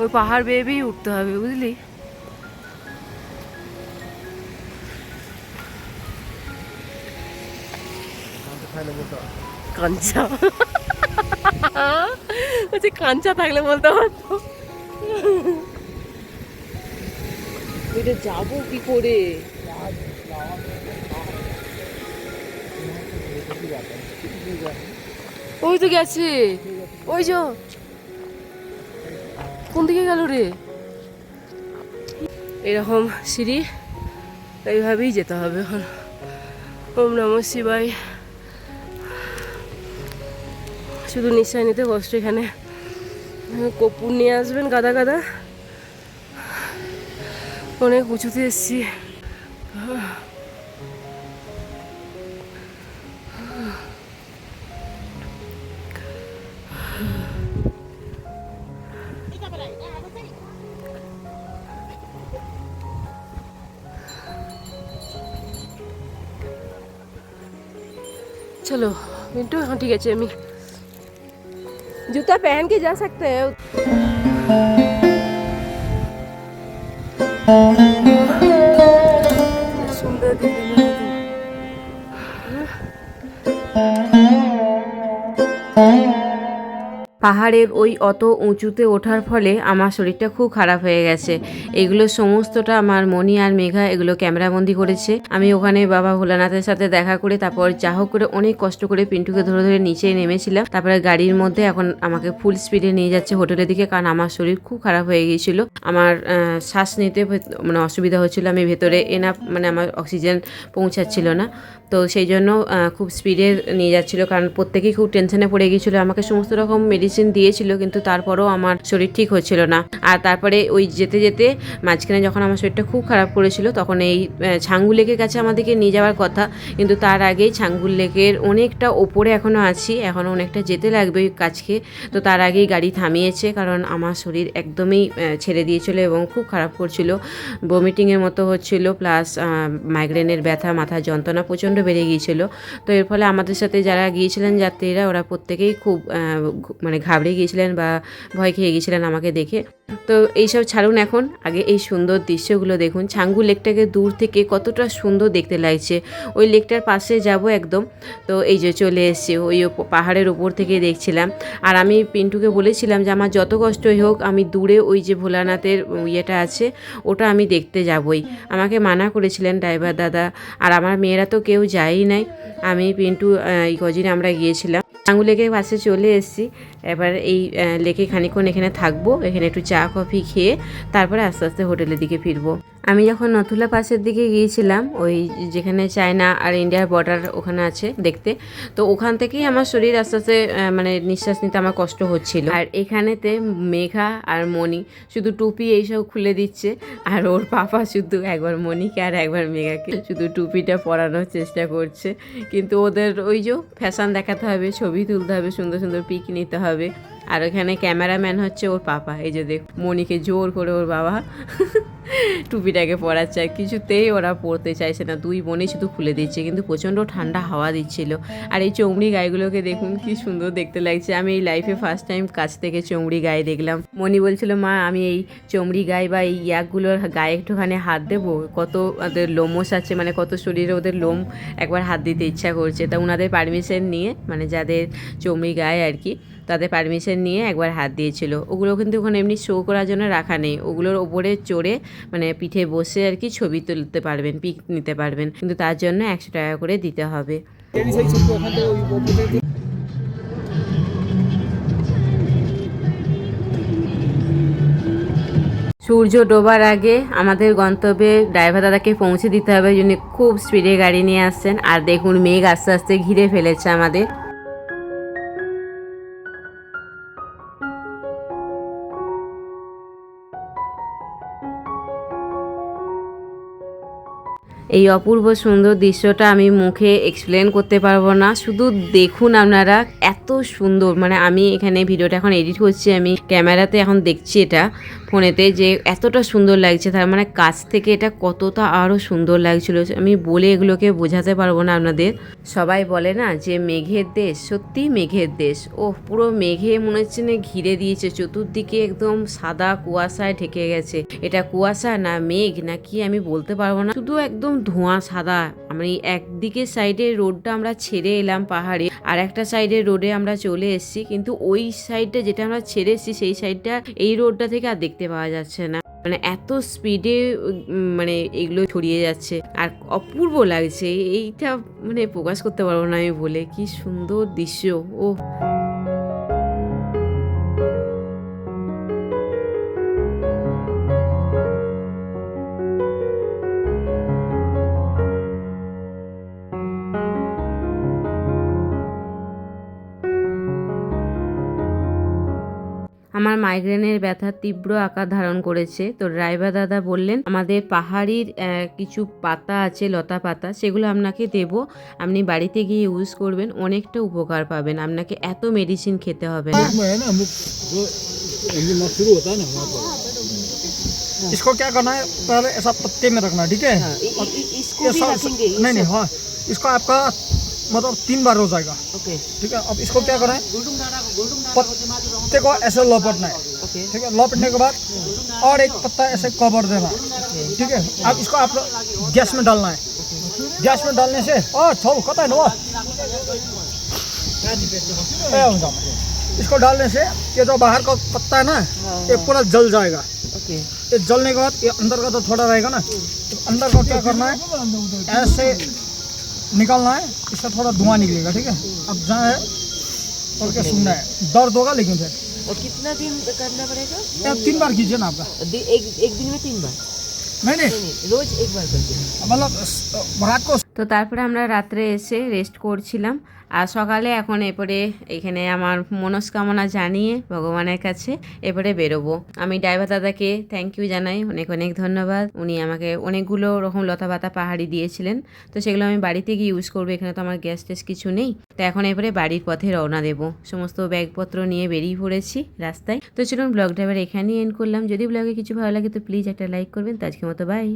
ওই পাহাড় বেয়ে বেয়ে উঠতে হবে বুঝলি? কাঞ্চা। বলছি কাঞ্চা থাকলে বলতে পারতো। এটা যাব কি করে? ওই তো গেছে। ওই যো কোন দিকে গেল রে? এরকম সিঁড়ি, এইভাবেই যেতে হবে এখন। ওম নম শিবাই শুধু নিশ্চয় নিতে কষ্ট এখানে। কপুর নিয়ে আসবেন গাদা গাদা। অনেক উঁচুতে এসছি। चलो मिंटू हाँ ठीक है चेमी जूता पहन के जा सकते हैं পাহাড়ের ওই অত উঁচুতে ওঠার ফলে আমার শরীরটা খুব খারাপ হয়ে গেছে। এগুলো সমস্তটা আমার মনি আর মেঘা এগুলো ক্যামেরাবন্দি করেছে। আমি ওখানে বাবা ভোলানাথের সাথে দেখা করে তারপর যা হোক করে অনেক কষ্ট করে পিন্টুকে ধরে ধরে নিচে নেমেছিলাম। তারপরে গাড়ির মধ্যে এখন আমাকে ফুল স্পিডে নিয়ে যাচ্ছে হোটেলের দিকে কারণ আমার শরীর খুব খারাপ হয়ে গিয়েছিল। আমার শ্বাস নিতে মানে অসুবিধা হচ্ছিল। আমি ভেতরে এনা মানে আমার অক্সিজেন পৌঁছাচ্ছিল না। তো সেই জন্য খুব স্পিডে নিয়ে যাচ্ছিল কারণ প্রত্যেকেই খুব টেনশনে পড়ে গিয়েছিল। আমাকে সমস্ত রকম মেডিসিন দিয়েছিল কিন্তু তারপরেও আমার শরীর ঠিক হচ্ছিল না। আর তারপরে ওই যেতে যেতে মাঝখানে যখন আমার শরীরটা খুব খারাপ করেছিল তখন এই ছাঙ্গু লেকের কাছে আমাদেরকে নিয়ে যাওয়ার কথা। কিন্তু তার আগেই ছাঙ্গুল লেকের অনেকটা ওপরে এখনও আছি এখনও অনেকটা যেতে লাগবে ওই কাছকে তো তার আগেই গাড়ি থামিয়েছে কারণ আমার শরীর একদমই ছেড়ে দিয়েছিল এবং খুব খারাপ করছিল। বমিটিংয়ের মতো হচ্ছিল প্লাস মাইগ্রেনের ব্যথা মাথা যন্ত্রণা প্রচণ্ড বেড়ে গিয়েছিল। তো এর ফলে আমাদের সাথে যারা গিয়েছিলেন যাত্রীরা ওরা প্রত্যেকেই খুব আহ, ঘু- মানে ঘাবড়ে গিয়েছিলেন বা ভয় খেয়ে গিয়েছিলেন আমাকে দেখে। তো এইসব ছাড়ুন এখন। আগে এই সুন্দর দৃশ্যগুলো দেখুন। ছাঙ্গু লেকটাকে দূর থেকে কতটা সুন্দর দেখতে লাগছে। ওই লেকটার পাশে যাব একদম। তো এই যে চলে এসছে, ওই পাহাড়ের ওপর থেকে দেখছিলাম। আর আমি পিন্টুকে বলেছিলাম যে, আমার যত কষ্টই হোক, আমি দূরে ওই যে ভোলানাথের ইয়েটা আছে, ওটা আমি দেখতে যাবই। আমাকে মানা করেছিলেন ড্রাইভার দাদা। আর আমার মেয়েরা তো কেউ যায়ই নাই। আমি, পিন্টু এই কদিন আমরা গিয়েছিলাম। টাঙ্গু লেকের পাশে চলে এসেছি। এবার এই লেকে খানিকক্ষণ এখানে থাকব। এখানে একটু চা, কফি খেয়ে তারপরে আস্তে আস্তে হোটেলের দিকে ফিরবো। আমি যখন নথুলা পাশের দিকে গিয়েছিলাম, ওই যেখানে চায়না আর ইন্ডিয়ার বর্ডার ওখানে আছে দেখতে, তো ওখান থেকেই আমার শরীর আস্তে আস্তে মানে নিঃশ্বাস নিতে আমার কষ্ট হচ্ছিল। আর এখানেতে মেঘা আর মণি শুধু টুপি এইসব খুলে দিচ্ছে, আর ওর পাপা শুধু একবার মণিকে আর একবার মেঘাকে। শুধু টুপিটা পরানোর চেষ্টা করছে, কিন্তু ওদের ওই যে ফ্যাশন দেখাতে হবে, ছবি তুলতে হবে, সুন্দর সুন্দর পিক নিতে হবে। আর ওখানে ক্যামেরাম্যান হচ্ছে ওর পাপা। এই যে দেখ মণিকে জোর করে ওর বাবা টুপিটাকে পরাচ্ছে আর কিছুতেই ওরা পরতে চাইছে না। দুই বোনই শুধু খুলে দিচ্ছে, কিন্তু প্রচণ্ড ঠান্ডা হাওয়া দিচ্ছিল। আর এই চৌমড়ি গাইগুলোকে দেখুন, কি সুন্দর দেখতে লাগছে। আমি এই লাইফে ফার্স্ট টাইম কাছ থেকে চৌমড়ি গায়ে দেখলাম। মনি বলছিল, মা, আমি এই চৌমড়ি গায়ে বা এই ইয়াকগুলোর গায়ে একটুখানি হাত দেবো? কত ওদের লোমস আছে মানে কত শরীরে ওদের লোম একবার হাত দিতে ইচ্ছা করছে। তা ওনাদের পারমিশন নিয়ে মানে যাদের চৌমড়ি গায়ে আর কি তাদের পারমিশন নিয়ে একবার হাত দিয়েছিল। ওগুলো কিন্তু ওখানে এমনি শো করার জন্য রাখা নেই। ওগুলোর ওপরে চড়ে মানে পিঠে বসে আর কি ছবি তুলতে পারবেন পিক নিতে পারবেন। কিন্তু তার জন্য একশো টাকা করে দিতে হবে। সূর্য ডোবার আগে আমাদের গন্তব্যে ড্রাইভার দাদাকে পৌঁছে দিতে হবে যিনি খুব স্পিডে গাড়ি নিয়ে আসছেন। আর দেখুন, মেঘ আস্তে আস্তে ঘিরে ফেলেছে আমাদের। এই অপূর্ব সুন্দর দৃশ্যটা আমি মুখে এক্সপ্লেন করতে পারব না। শুধু দেখুন আপনারা এত সুন্দর মানে আমি এখানে ভিডিওটা এখন এডিট করছি, আমি ক্যামেরাতে এখন দেখছি এটা ফোনেতে যে এতটা সুন্দর লাগছে, তার মানে কাছ থেকে এটা কতটা আরও সুন্দর লাগছিল। আমি বলে এগুলোকে বোঝাতে পারব না আপনাদের। সবাই বলে না যে মেঘের দেশ সত্যি মেঘের দেশ। ও পুরো মেঘে মনে হচ্ছে না ঘিরে দিয়েছে, চতুর্দিকে একদম সাদা কুয়াশায় ঢেকে গেছে। এটা কুয়াশা না মেঘ না কি আমি বলতে পারব না? শুধু একদম ধোঁয়া সাদা। আমি একদিকে সাইডে রোডটা আমরা ছেড়ে এলাম পাহাড়ে, আর একটা সাইডে রোডে আমরা চলে এসেছি। কিন্তু ওই সাইডটা যেটা আমরা ছেড়ে এসেছি, সেই সাইডটা এই রোডটা থেকে আর দেখতে পাওয়া যাচ্ছে না। মানে এত স্পিডে মানে এগুলো ছড়িয়ে যাচ্ছে। আর অপূর্ব লাগছে। এইটা মানে প্রকাশ করতে পারব না আমি বলে। কি সুন্দর দৃশ্য। ও আমার মাইগ্রেনের ব্যথা তীব্র আকার ধারণ করেছে তো ড্রাইভার দাদা বললেন আমাদের পাহাড়ির আহ, কিছু পাতা আছে লতা পাতা সেগুলো আপনাকে দেব আপনি বাড়িতে গিয়ে ইউজ করবেন অনেকটা উপকার পাবেন আপনাকে এত মেডিসিন খেতে হবে না में है ना मुख जो इंजन मत शुरू होता है ना वहाँ पर इसको क्या करना है पहले ऐसा पत्ते में रखना ठीक है और इसको ये सब- नहीं नहीं हाँ इसको आपका मतलब तीन बार हो जाएगा ओके। ठीक है? अब इसको क्या करना है पत्ते को ऐसे लपटना है। ठीक है? लपटने के बाद और एक पत्ता ऐसे कवर देना। ठीक है? अब इसको आप गैस में डालना है। गैस में डालने से ओ छो कता है ना। इसको डालने से ये जो बाहर का पत्ता है ना ये पूरा जल जाएगा। ओके। ये जलने के बाद ये अंदर का तो थोड़ा रहेगा ना। तो अंदर का क्या करना है? ऐसे निकालना है इसका थोड़ा धुआँ निकलेगा ठीक है? अब जहाँ है और क्या सुनना है। दर्द होगा लेकिन फिर। और कितना दिन करना पड़ेगा? आप तीन बार कीजिए ना आपका। एक एक दिन में तीन बार? नहीं नहीं। रोज एक बार करते मतलब रात को তো তারপরে আমরা রাত্রে এসে রেস্ট করছিলাম। আর সকালে এখন এরপরে এখানে আমার মনস্কামনা জানিয়ে ভগবানের কাছে এরপরে বেরোবো। আমি ড্রাইভার দাদাকে থ্যাংক ইউ জানাই, অনেক অনেক ধন্যবাদ। উনি আমাকে অনেকগুলো রকম লতা পাতা পাহাড়ি দিয়েছিলেন। তো সেগুলো আমি বাড়িতে গিয়ে ইউজ করব, এখানে তো আমার গ্যাস টেস কিছু নেই। তো এখন এরপরে বাড়ির পথে রওনা দেবো। সমস্ত ব্যাগপত্র নিয়ে বেরিয়ে পড়েছি রাস্তায়। তো চলুন ব্লগ ড্রাইভার এখানেই এন্ড করলাম। যদি ব্লগে কিছু ভালো লাগে তো প্লিজ একটা লাইক করবেন। তো আজকের মতো বাই